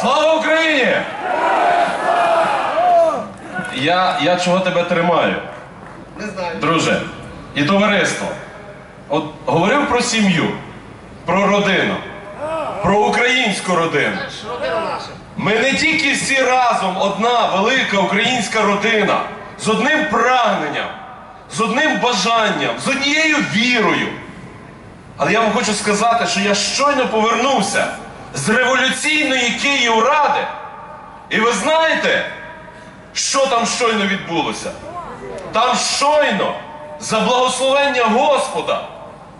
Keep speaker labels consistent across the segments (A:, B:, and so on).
A: Слава Україні! Я, я чого тебе тримаю?
B: Не знаю.
A: Друже, і товариство. От говорив про сім'ю, про родину, про українську родину. Ми не тільки всі разом одна велика українська родина з одним прагненням, з одним бажанням, з однією вірою. Але я вам хочу сказати, що я щойно повернувся з революційної Київради. І ви знаєте, що там щойно відбулося? Там щойно, за благословення Господа,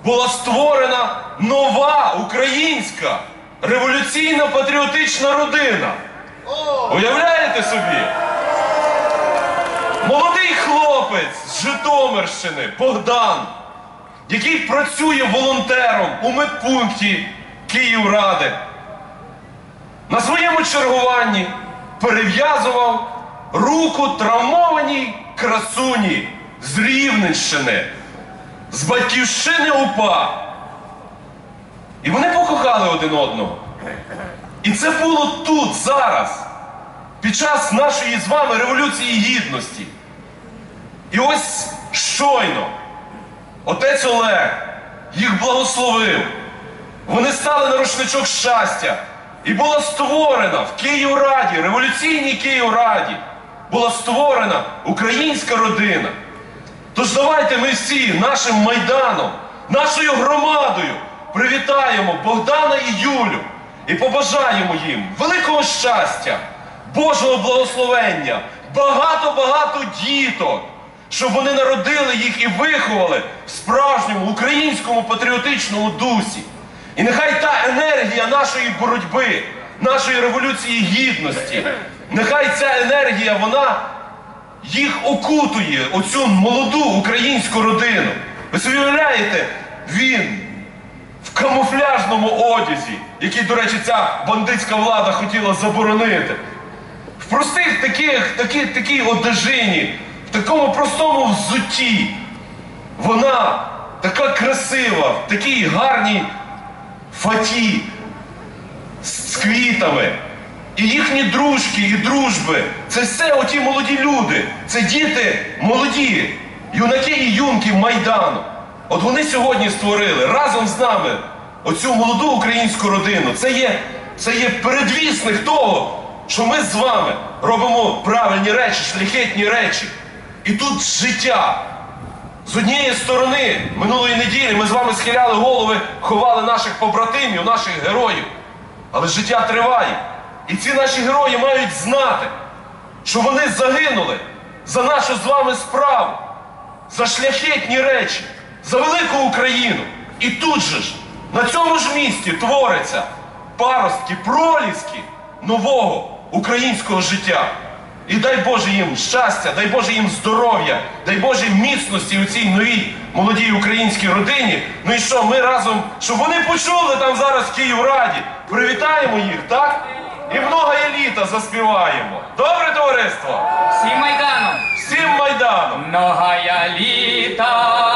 A: була створена нова українська революційна патріотична родина. Уявляєте собі? Молодий хлопець з Житомирщини Богдан, який працює волонтером у медпункті Київради, на своєму чергуванні перев'язував руку травмованій красуні з Рівненщини, з батьківщини УПА. І вони покохали один одного. І це було тут, зараз, під час нашої з вами революції гідності. І ось щойно отець Олег їх благословив. Вони стали на рушничок щастя. І була створена в Київраді, революційній Київраді, була створена українська родина. Тож давайте ми всі нашим майданом, нашою громадою привітаємо Богдана і Юлю і побажаємо їм великого щастя, Божого благословення, багато-багато діток, щоб вони народили їх і виховали в справжньому українському патріотичному дусі. І нехай та енергія нашої боротьби, нашої революції гідності, нехай ця енергія, вона їх окутує, оцю молоду українську родину. Ви собі уявляєте, він в камуфляжному одязі, який, до речі, ця бандитська влада хотіла заборонити. В простих таких, такі, такій одежині, в такому простому взутті. Вона така красива, в такій гарній фаті з квітами. І їхні дружки і дружби це все оті молоді люди, це діти молоді, юнаки і юнки Майдану. От вони сьогодні створили разом з нами оцю молоду українську родину. Це є, це є передвісник того, що ми з вами робимо правильні речі, шляхетні речі. І тут життя. З однієї сторони, минулої неділі ми з вами схиляли голови, ховали наших побратимів, наших героїв. Але життя триває. І ці наші герої мають знати, що вони загинули за нашу з вами справу, за шляхетні речі, за велику Україну. І тут же ж, на цьому ж місці твориться паростки, проліски нового українського життя. І дай Боже їм щастя, дай Боже їм здоров'я, дай Боже міцності у цій новій молодій українській родині. Ну і що, ми разом, щоб вони почули там зараз в Київраді, привітаємо їх, так? І много еліта заспіваємо. Добре, товариство?
C: Всім Майданом!
A: Всім майданом!
C: Многая літа,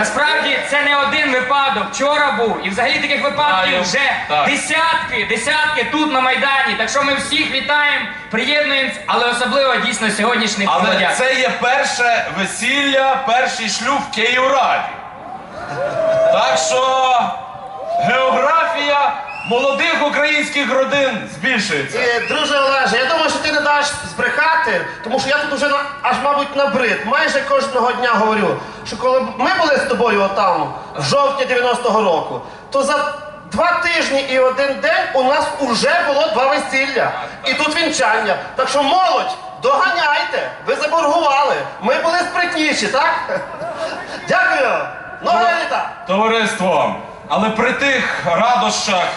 C: Насправді це не один випадок. Вчора був. І взагалі таких випадків вже
A: Так.
C: десятки, десятки тут на Майдані. Так що ми всіх вітаємо, приєднуємось, але особливо дійсно сьогоднішніх
A: Але
C: молодят.
A: це є перше весілля, перший шлюб в Київраді. Так що географія молодих українських родин збільшується.
B: І, друже Олеже, я думаю, що ти не даш збрехати, тому що я тут вже на, аж, мабуть, набрид. Майже кожного дня говорю, що коли ми були з тобою отам, в жовтні 90-го року, то за два тижні і один день у нас уже було два весілля. І тут вінчання. Так що молодь, доганяйте, ви заборгували. Ми були спритніші, так? Дякую. Нового літа!
A: Товариство, але при тих радощах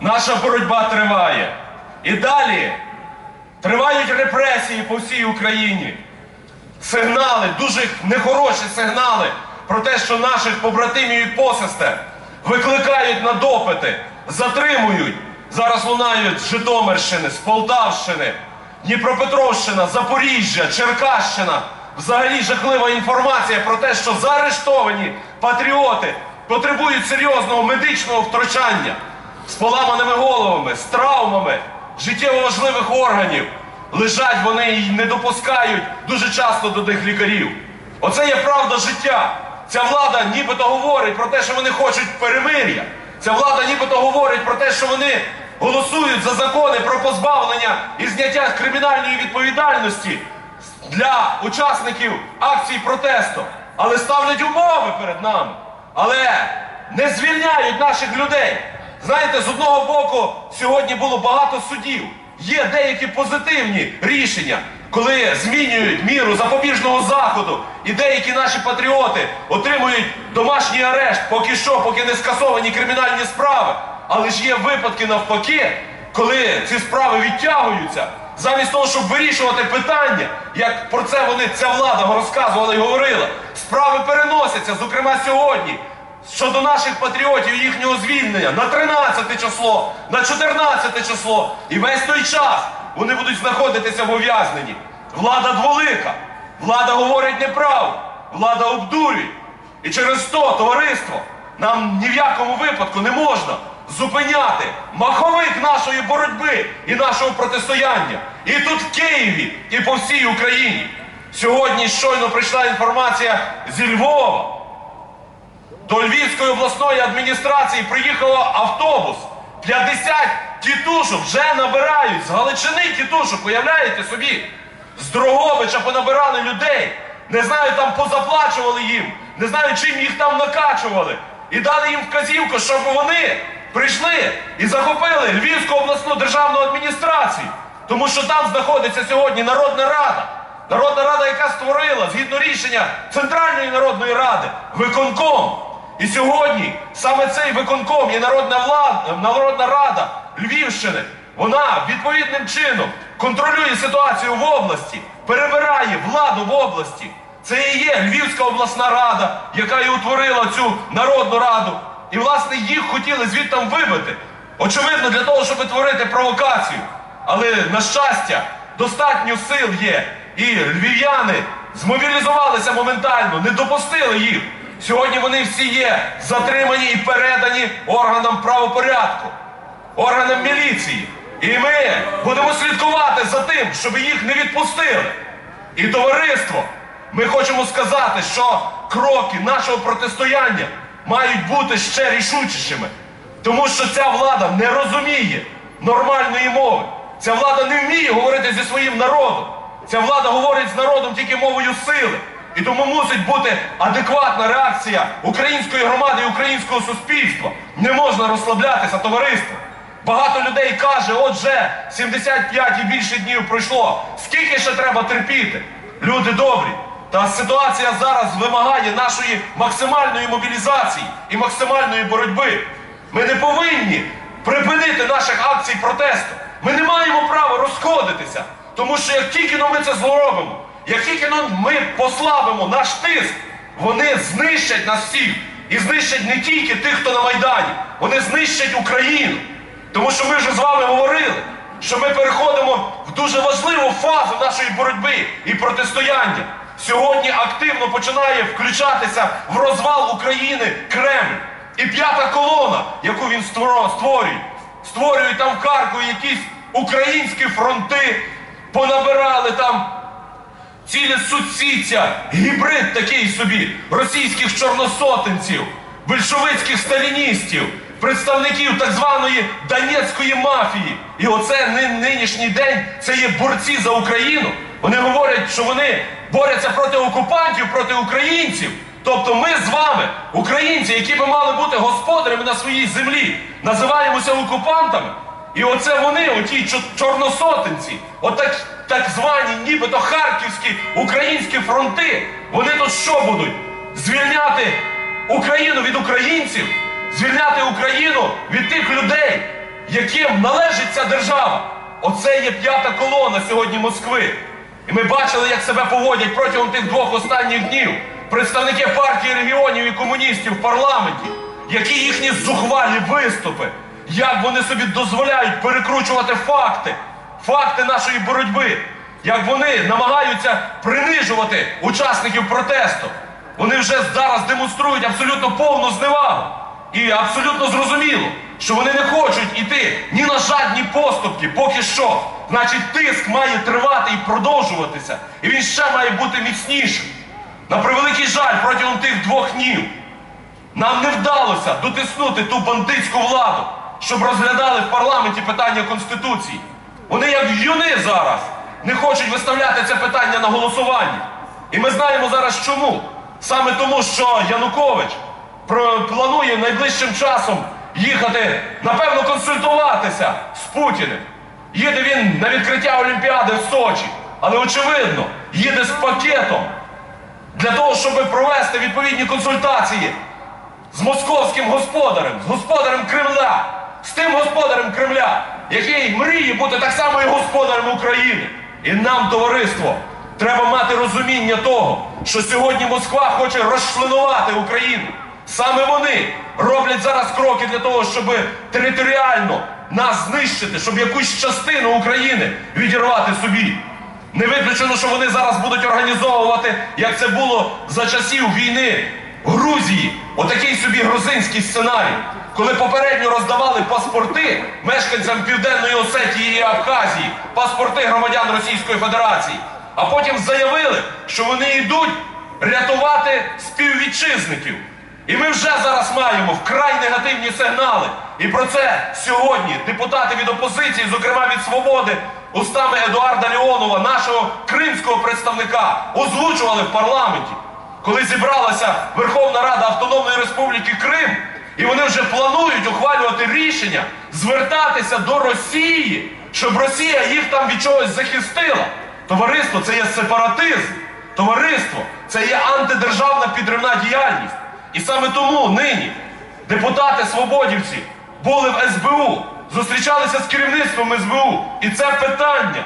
A: наша боротьба триває. І далі тривають репресії по всій Україні. Сигнали, дуже нехороші сигнали про те, що наших побратимів і посестер викликають на допити, затримують. Зараз лунають з Житомирщини, з Полтавщини, Дніпропетровщина, Запоріжжя, Черкащина. Взагалі жахлива інформація про те, що заарештовані патріоти потребують серйозного медичного втручання з поламаними головами, з травмами життєво важливих органів. Лежать вони і не допускають дуже часто до них лікарів. Оце є правда життя. Ця влада нібито говорить про те, що вони хочуть перемир'я. Ця влада нібито говорить про те, що вони голосують за закони про позбавлення і зняття кримінальної відповідальності для учасників акцій протесту. Але ставлять умови перед нами. Але не звільняють наших людей. Знаєте, з одного боку, сьогодні було багато судів. Є деякі позитивні рішення, коли змінюють міру запобіжного заходу, і деякі наші патріоти отримують домашній арешт, поки що, поки не скасовані кримінальні справи. Але ж є випадки навпаки, коли ці справи відтягуються, замість того, щоб вирішувати питання, як про це вони ця влада розказувала і говорила, справи переносяться, зокрема сьогодні щодо наших патріотів і їхнього звільнення на 13 число, на 14 число. І весь той час вони будуть знаходитися в ув'язненні. Влада дволика, влада говорить неправду, влада обдурює. І через то, товариство, нам ні в якому випадку не можна зупиняти маховик нашої боротьби і нашого протистояння. І тут в Києві, і по всій Україні. Сьогодні щойно прийшла інформація зі Львова. До Львівської обласної адміністрації приїхав автобус. 50 тітушок вже набирають з Галичини тітушок, уявляєте собі? З Дрогобича понабирали людей. Не знаю, там позаплачували їм, не знаю, чим їх там накачували. І дали їм вказівку, щоб вони прийшли і захопили Львівську обласну державну адміністрацію. Тому що там знаходиться сьогодні Народна Рада. Народна Рада, яка створила згідно рішення Центральної народної ради виконком. І сьогодні саме цей виконком і народна влада, народна рада Львівщини, вона відповідним чином контролює ситуацію в області, перебирає владу в області. Це і є Львівська обласна рада, яка і утворила цю народну раду. І, власне, їх хотіли звідтам вибити. Очевидно, для того, щоб творити провокацію. Але, на щастя, достатньо сил є. І львів'яни змобілізувалися моментально, не допустили їх. Сьогодні вони всі є затримані і передані органам правопорядку, органам міліції. І ми будемо слідкувати за тим, щоб їх не відпустили. І товариство, ми хочемо сказати, що кроки нашого протистояння мають бути ще рішучішими. Тому що ця влада не розуміє нормальної мови. Ця влада не вміє говорити зі своїм народом. Ця влада говорить з народом тільки мовою сили. І тому мусить бути адекватна реакція української громади і українського суспільства. Не можна розслаблятися, товариство. Багато людей каже, отже, 75 і більше днів пройшло. Скільки ще треба терпіти? Люди добрі. Та ситуація зараз вимагає нашої максимальної мобілізації і максимальної боротьби. Ми не повинні припинити наших акцій протесту. Ми не маємо права розходитися. Тому що як тільки ми це зробимо, як тільки ми послабимо наш тиск, вони знищать нас всіх. І знищать не тільки тих, хто на Майдані, вони знищать Україну. Тому що ми вже з вами говорили, що ми переходимо в дуже важливу фазу нашої боротьби і протистояння. Сьогодні активно починає включатися в розвал України Кремль. І п'ята колона, яку він створює, створює там в Харкові якісь українські фронти, понабирали там ціле суцвіття, гібрид такий собі російських чорносотенців, більшовицьких сталіністів, представників так званої Донецької мафії. І оце нинішній день це є борці за Україну. Вони говорять, що вони борються проти окупантів, проти українців. Тобто ми з вами, українці, які би мали бути господарями на своїй землі, називаємося окупантами. І оце вони, оті чо- чорносотенці, отак так звані, нібито харківські українські фронти, вони тут що будуть? Звільняти Україну від українців, звільняти Україну від тих людей, яким належить ця держава. Оце є п'ята колона сьогодні Москви. І ми бачили, як себе поводять протягом тих двох останніх днів представники партії регіонів і комуністів в парламенті, які їхні зухвалі виступи, як вони собі дозволяють перекручувати факти, факти нашої боротьби, як вони намагаються принижувати учасників протесту. Вони вже зараз демонструють абсолютно повну зневагу. І абсолютно зрозуміло, що вони не хочуть іти ні на жадні поступки, поки що. Значить, тиск має тривати і продовжуватися, і він ще має бути міцнішим. На превеликий жаль, протягом тих двох днів нам не вдалося дотиснути ту бандитську владу, щоб розглядали в парламенті питання Конституції. Вони, як юни зараз, не хочуть виставляти це питання на голосування. І ми знаємо зараз чому. Саме тому, що Янукович планує найближчим часом їхати, напевно, консультуватися з Путіним. Їде він на відкриття Олімпіади в Сочі, але очевидно, їде з пакетом для того, щоб провести відповідні консультації з московським господарем, з господарем Кремля, з тим господарем Кремля, який мріє бути так само і господарем України. І нам, товариство, треба мати розуміння того, що сьогодні Москва хоче розчленувати Україну. Саме вони роблять зараз кроки для того, щоб територіально нас знищити, щоб якусь частину України відірвати собі. Не виключено, що вони зараз будуть організовувати, як це було за часів війни Грузії, отакий собі грузинський сценарій, коли попередньо роздавали паспорти мешканцям Південної Осетії і Абхазії, паспорти громадян Російської Федерації, а потім заявили, що вони йдуть рятувати співвітчизників. І ми вже зараз маємо вкрай негативні сигнали. І про це сьогодні депутати від опозиції, зокрема від свободи, устами Едуарда Леонова, нашого кримського представника, озвучували в парламенті, коли зібралася Верховна Рада Автономної Республіки Крим, і вони вже планують ухвалювати рішення звертатися до Росії, щоб Росія їх там від чогось захистила. Товариство це є сепаратизм. Товариство це є антидержавна підривна діяльність. І саме тому нині депутати свободівці були в СБУ, зустрічалися з керівництвом СБУ. І це питання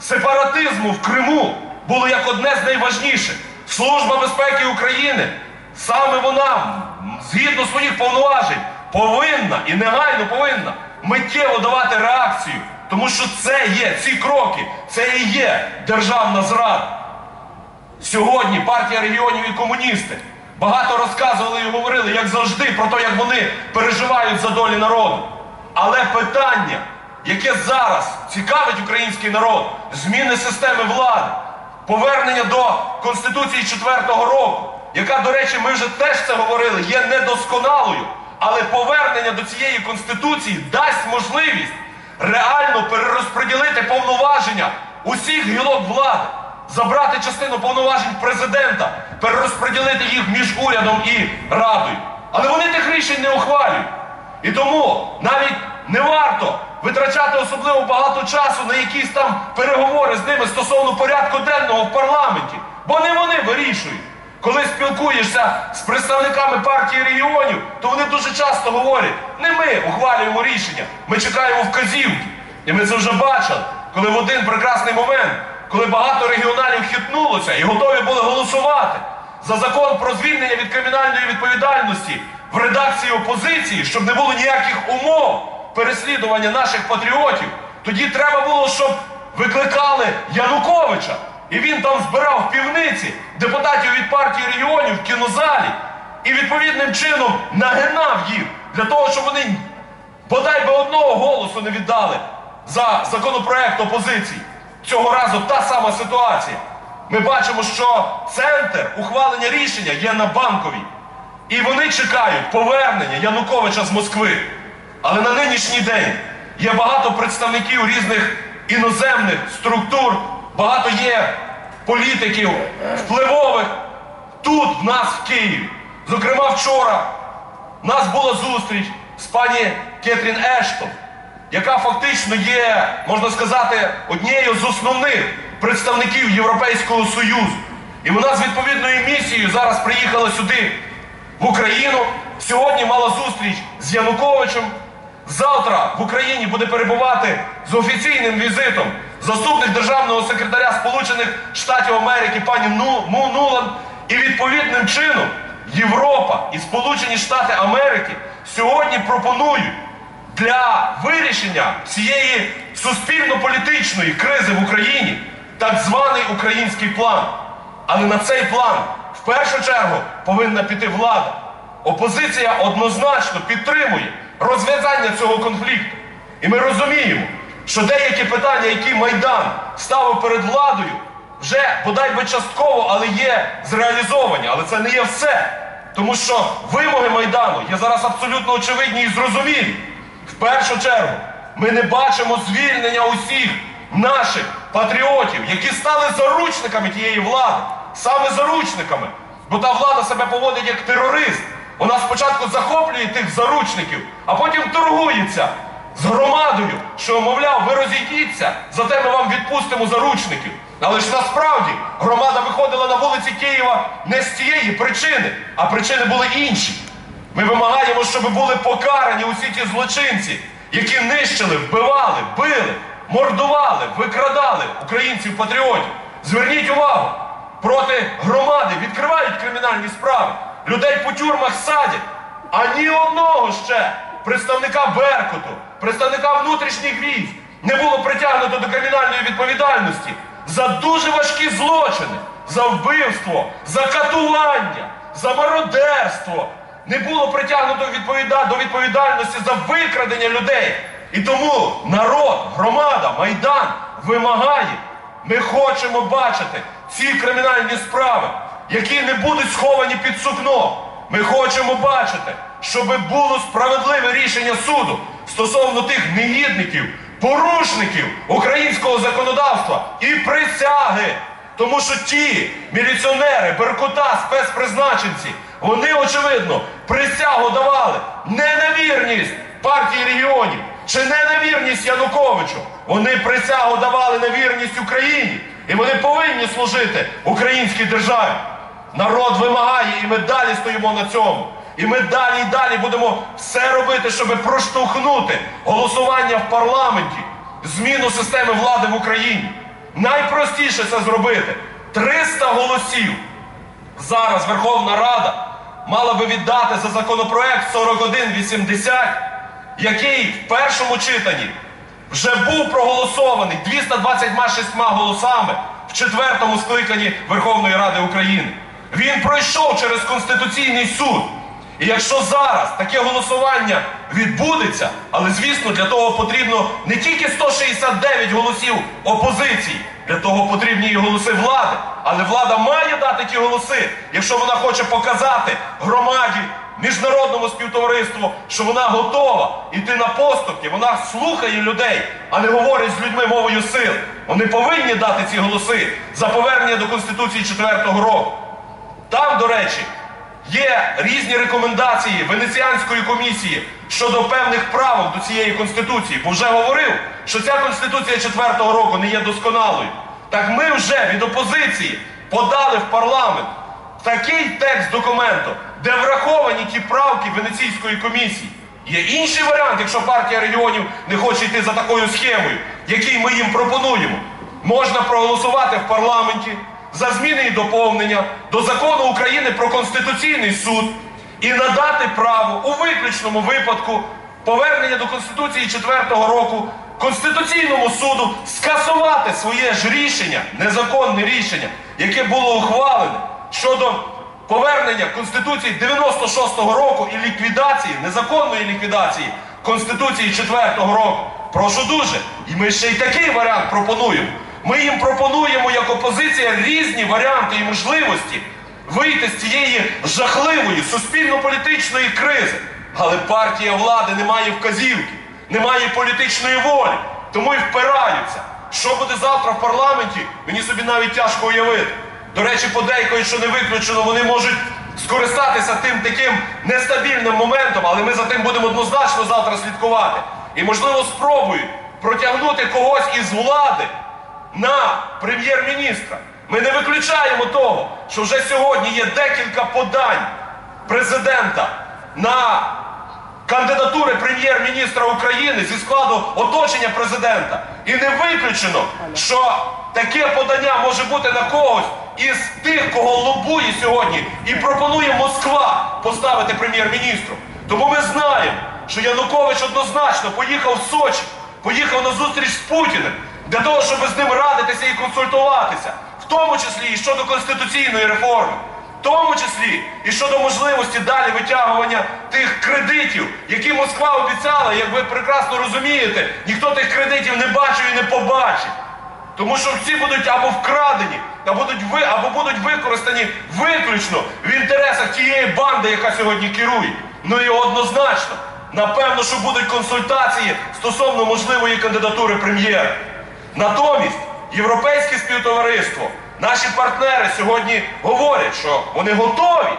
A: сепаратизму в Криму було як одне з найважніших. Служба безпеки України, саме вона, згідно своїх повноважень, повинна і негайно повинна миттєво давати реакцію. Тому що це є ці кроки, це і є державна зрада. Сьогодні партія регіонів і комуністи багато розказували і говорили, як завжди, про те, як вони переживають за долі народу. Але питання, яке зараз цікавить український народ, зміни системи влади, повернення до Конституції 4-го року, яка, до речі, ми вже теж це говорили, є недосконалою, але повернення до цієї конституції дасть можливість реально перерозподілити повноваження усіх гілок влади забрати частину повноважень президента, перерозподілити їх між урядом і радою. Але вони тих рішень не ухвалюють. І тому навіть не варто витрачати особливо багато часу на якісь там переговори з ними стосовно порядку денного в парламенті, бо не вони вирішують. Коли спілкуєшся з представниками партії регіонів, то вони дуже часто говорять, не ми ухвалюємо рішення, ми чекаємо вказівки. І ми це вже бачили, коли в один прекрасний момент, коли багато регіоналів хитнулося і готові були голосувати за закон про звільнення від кримінальної відповідальності в редакції опозиції, щоб не було ніяких умов переслідування наших патріотів, тоді треба було, щоб викликали Януковича. І він там збирав в півниці депутатів від партії регіонів в кінозалі і відповідним чином нагинав їх для того, щоб вони бодай би одного голосу не віддали за законопроект опозиції. Цього разу та сама ситуація. Ми бачимо, що центр ухвалення рішення є на банковій. І вони чекають повернення Януковича з Москви. Але на нинішній день є багато представників різних іноземних структур, багато є політиків, впливових тут, в нас в Києві. Зокрема, вчора у нас була зустріч з пані Кетрін Ештон, яка фактично є, можна сказати, однією з основних представників Європейського Союзу. І вона з відповідною місією зараз приїхала сюди, в Україну. Сьогодні мала зустріч з Януковичем. Завтра в Україні буде перебувати з офіційним візитом заступник державного секретаря Сполучених Штатів Америки пані Ну- Му Нуланд. І відповідним чином Європа і Сполучені Штати Америки сьогодні пропонують для вирішення цієї суспільно-політичної кризи в Україні так званий український план. Але на цей план в першу чергу повинна піти влада. Опозиція однозначно підтримує розв'язання цього конфлікту. І ми розуміємо, що деякі питання, які Майдан ставив перед владою, вже бодай би частково, але є зреалізовані. Але це не є все. Тому що вимоги Майдану є зараз абсолютно очевидні і зрозумілі. В першу чергу, ми не бачимо звільнення усіх наших патріотів, які стали заручниками тієї влади, саме заручниками. Бо та влада себе поводить як терорист. Вона спочатку захоплює тих заручників, а потім торгується з громадою, що, мовляв, ви розійдіться, зате ми вам відпустимо заручників. Але ж насправді громада виходила на вулиці Києва не з цієї причини, а причини були інші. Ми вимагаємо, щоб були покарані усі ті злочинці, які нищили, вбивали, били, мордували, викрадали українців-патріотів. Зверніть увагу, проти громади відкривають кримінальні справи, людей по тюрмах садять, а ні одного ще представника Беркуту, представника внутрішніх військ не було притягнуто до кримінальної відповідальності за дуже важкі злочини, за вбивство, за катування, за мародерство. Не було притягнуто до відповідальності за викрадення людей. І тому народ, громада, майдан вимагає. Ми хочемо бачити ці кримінальні справи, які не будуть сховані під сукно. Ми хочемо бачити, щоб було справедливе рішення суду стосовно тих негідників, порушників українського законодавства і присяги. Тому що ті міліціонери, беркута, спецпризначенці, вони, очевидно, присягу давали не на вірність партії регіонів чи не на вірність Януковичу. Вони присягу давали на вірність Україні. І вони повинні служити українській державі. Народ вимагає, і ми далі стоїмо на цьому. І ми далі і далі будемо все робити, щоб проштовхнути голосування в парламенті, зміну системи влади в Україні. Найпростіше це зробити. 300 голосів. Зараз Верховна Рада мала би віддати за законопроект 4180, який в першому читанні вже був проголосований 226 голосами в четвертому скликанні Верховної Ради України. Він пройшов через Конституційний суд. І якщо зараз таке голосування відбудеться, але звісно для того потрібно не тільки 169 голосів опозиції, для того потрібні і голоси влади. Але влада має дати ті голоси, якщо вона хоче показати громаді, міжнародному співтовариству, що вона готова йти на поступки, вона слухає людей, а не говорить з людьми мовою сил. Вони повинні дати ці голоси за повернення до Конституції 4-го року. Там, до речі, є різні рекомендації Венеціанської комісії щодо певних правок до цієї конституції, бо вже говорив, що ця конституція 4-го року не є досконалою. Так ми вже від опозиції подали в парламент такий текст документу, де враховані ті правки Венеційської комісії. Є інший варіант, якщо партія регіонів не хоче йти за такою схемою, який ми їм пропонуємо. Можна проголосувати в парламенті за зміни і доповнення до закону України про Конституційний суд і надати право у виключному випадку повернення до Конституції 4-го року Конституційному суду скасувати своє ж рішення, незаконне рішення, яке було ухвалене щодо повернення Конституції 96-го року і ліквідації, незаконної ліквідації Конституції 4-го року. Прошу дуже. І ми ще й такий варіант пропонуємо. Ми їм пропонуємо як опозиція різні варіанти і можливості вийти з цієї жахливої суспільно-політичної кризи. Але партія влади не має вказівки, не має політичної волі, тому і впираються. Що буде завтра в парламенті, мені собі навіть тяжко уявити. До речі, подейкують, що не виключено, вони можуть скористатися тим таким нестабільним моментом, але ми за тим будемо однозначно завтра слідкувати. І, можливо, спробують протягнути когось із влади на прем'єр-міністра. Ми не виключаємо того, що вже сьогодні є декілька подань президента на кандидатури прем'єр-міністра України зі складу оточення президента. І не виключено, що таке подання може бути на когось із тих, кого лобує сьогодні і пропонує Москва поставити прем'єр-міністром. Тому ми знаємо, що Янукович однозначно поїхав в Сочі, поїхав на зустріч з Путіним для того, щоб з ним радитися і консультуватися, в тому числі і щодо конституційної реформи. В тому числі і щодо можливості далі витягування тих кредитів, які Москва обіцяла, як ви прекрасно розумієте, ніхто тих кредитів не бачив і не побачить. Тому що всі будуть або вкрадені, або будуть, використані виключно в інтересах тієї банди, яка сьогодні керує. Ну і однозначно, напевно, що будуть консультації стосовно можливої кандидатури прем'єра. Натомість, європейське співтовариство, наші партнери сьогодні говорять, що вони готові.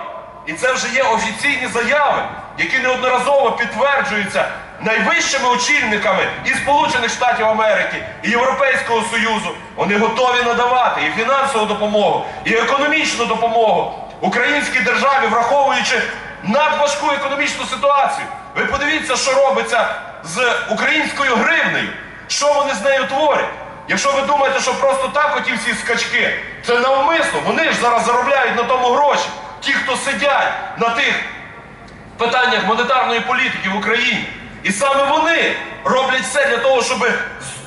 A: І це вже є офіційні заяви, які неодноразово підтверджуються найвищими очільниками і Сполучених Штатів Америки, і Європейського Союзу. Вони готові надавати і фінансову допомогу, і економічну допомогу українській державі, враховуючи надважку економічну ситуацію. Ви подивіться, що робиться з українською гривнею, що вони з нею творять. Якщо ви думаєте, що просто так оті всі скачки, це навмисно, вони ж зараз заробляють на тому гроші. Ті, хто сидять на тих питаннях монетарної політики в Україні. І саме вони роблять все для того, щоб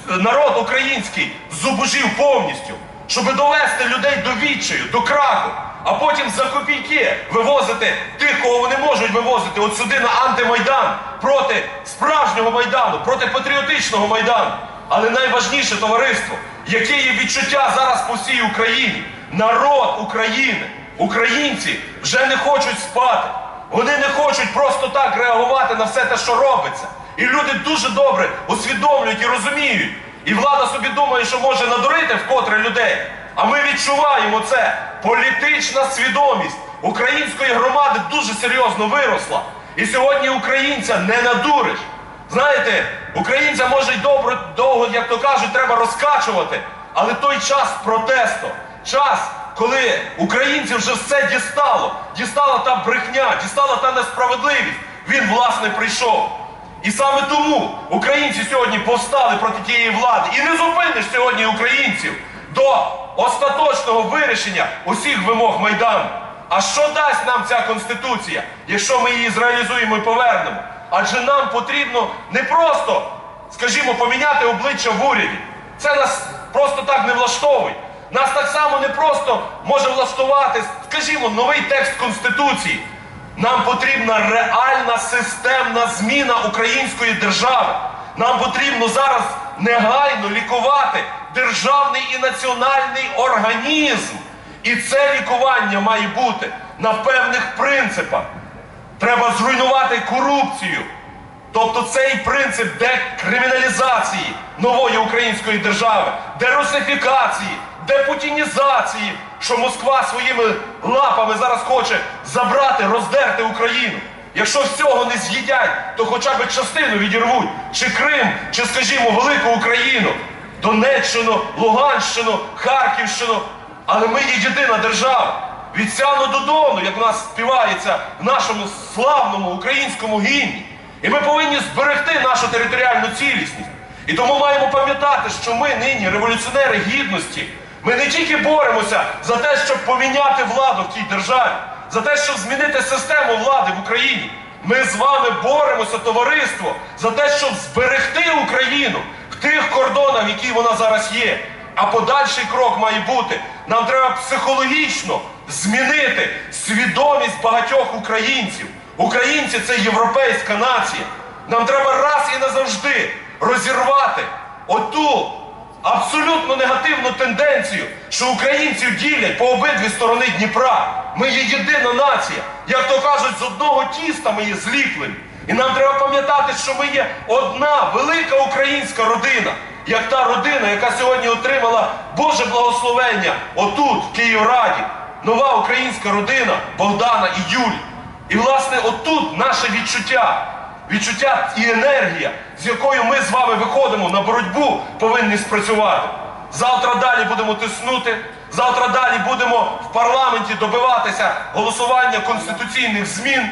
A: народ український зубожив повністю, щоб довести людей до відчаю, до краху, а потім за копійки вивозити тих, кого вони можуть вивозити от сюди на антимайдан проти справжнього майдану, проти патріотичного майдану. Але найважніше товариство, яке є відчуття зараз по всій Україні, народ України, українці вже не хочуть спати. Вони не хочуть просто так реагувати на все те, що робиться. І люди дуже добре усвідомлюють і розуміють. І влада собі думає, що може надурити вкотре людей. А ми відчуваємо це. Політична свідомість української громади дуже серйозно виросла. І сьогодні українця не надуриш. Знаєте, українця може й добре, довго, як то кажуть, треба розкачувати. Але той час протесту, час, коли українців вже все дістало, дістала та брехня, дістала та несправедливість, він, власне, прийшов. І саме тому українці сьогодні повстали проти тієї влади. І не зупиниш сьогодні українців до остаточного вирішення усіх вимог Майдану. А що дасть нам ця конституція, якщо ми її зреалізуємо і повернемо? Адже нам потрібно не просто, скажімо, поміняти обличчя в уряді. Це нас просто так не влаштовує. Нас так само не просто може влаштувати, скажімо, новий текст Конституції. Нам потрібна реальна системна зміна української держави. Нам потрібно зараз негайно лікувати державний і національний організм. І це лікування має бути на певних принципах. Треба зруйнувати корупцію. Тобто цей принцип декриміналізації нової української держави, дерусифікації, депутінізації, що Москва своїми лапами зараз хоче забрати, роздерти Україну. Якщо всього не з'їдять, то хоча б частину відірвуть, чи Крим, чи, скажімо, Велику Україну, Донеччину, Луганщину, Харківщину. Але ми є єдина держава. Від Сяну до Дону, як у нас співається в нашому славному українському гімні. І ми повинні зберегти нашу територіальну цілісність. І тому маємо пам'ятати, що ми нині революціонери гідності. Ми не тільки боремося за те, щоб поміняти владу в тій державі, за те, щоб змінити систему влади в Україні. Ми з вами боремося, товариство, за те, щоб зберегти Україну в тих кордонах, які вона зараз є. А подальший крок має бути. Нам треба психологічно змінити свідомість багатьох українців. Українці це європейська нація. Нам треба раз і назавжди розірвати оту абсолютно негативну тенденцію, що українців ділять по обидві сторони Дніпра. Ми є єдина нація. Як то кажуть, з одного тіста ми є зліплені. І нам треба пам'ятати, що ми є одна велика українська родина. Як та родина, яка сьогодні отримала Боже благословення отут, в Київраді. Нова українська родина Богдана і Юлі. І власне отут наше відчуття, відчуття і енергія, з якою ми з вами виходимо на боротьбу, повинні спрацювати. Завтра далі будемо тиснути. Завтра далі будемо в парламенті добиватися голосування конституційних змін.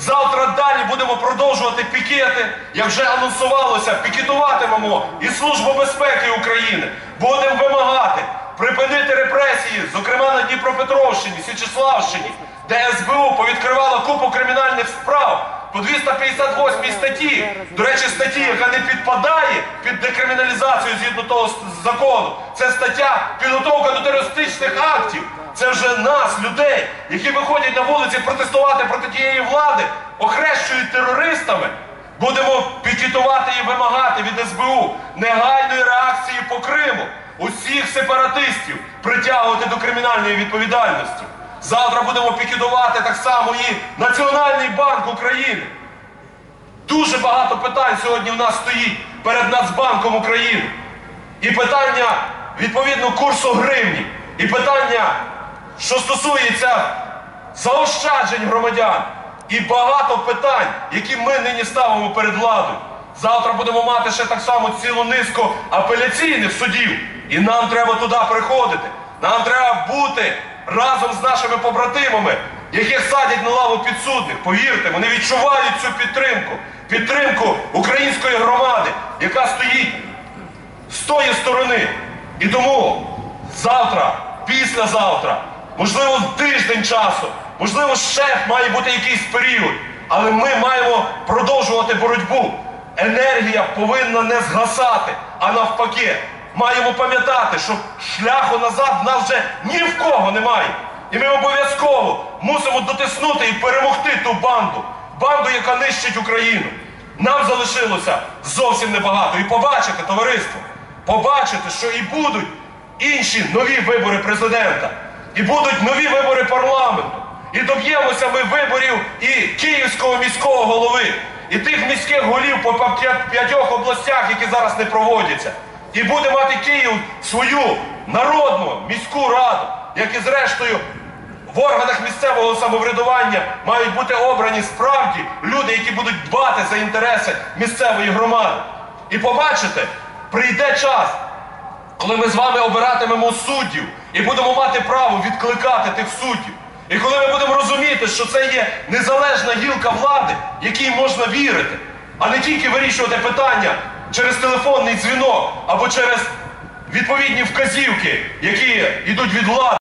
A: Завтра далі будемо продовжувати пікети. Як вже анонсувалося, пікетуватимемо і Службу безпеки України. Будемо вимагати припинити репресії, зокрема на Дніпропетровщині, Січеславщині, де СБУ повідкривала купу кримінальних справ по 258 статті. До речі, статті, яка не підпадає під декриміналізацію згідно того закону. Це стаття підготовка до терористичних актів. Це вже нас, людей, які виходять на вулиці протестувати проти тієї влади, охрещують терористами. Будемо пікетувати і вимагати від СБУ негайної реакції по Криму. Усіх сепаратистів притягувати до кримінальної відповідальності. Завтра будемо пікетувати так само і Національний банк України. Дуже багато питань сьогодні в нас стоїть перед Нацбанком України. І питання відповідно курсу гривні, і питання, що стосується заощаджень громадян, і багато питань, які ми нині ставимо перед владою. Завтра будемо мати ще так само цілу низку апеляційних судів. І нам треба туди приходити. Нам треба бути разом з нашими побратимами, яких садять на лаву підсудних. Повірте, вони відчувають цю підтримку. Підтримку української громади, яка стоїть з тої сторони. І тому завтра, післязавтра, можливо, тиждень часу, можливо, ще має бути якийсь період, але ми маємо продовжувати боротьбу. Енергія повинна не згасати, а навпаки, маємо пам'ятати, що шляху назад в нас вже ні в кого немає. І ми обов'язково мусимо дотиснути і перемогти ту банду, банду, яка нищить Україну. Нам залишилося зовсім небагато. І побачите, товариство, побачите, що і будуть інші нові вибори президента, і будуть нові вибори парламенту. І доб'ємося ми виборів і Київського міського голови, і тих міських голів по п'ятьох областях, які зараз не проводяться. І буде мати Київ свою народну міську раду, як і зрештою в органах місцевого самоврядування мають бути обрані справді люди, які будуть дбати за інтереси місцевої громади. І побачите, прийде час, коли ми з вами обиратимемо суддів і будемо мати право відкликати тих суддів. І коли ми будемо розуміти, що це є незалежна гілка влади, якій можна вірити, а не тільки вирішувати питання через телефонний дзвінок або через відповідні вказівки, які йдуть від влади.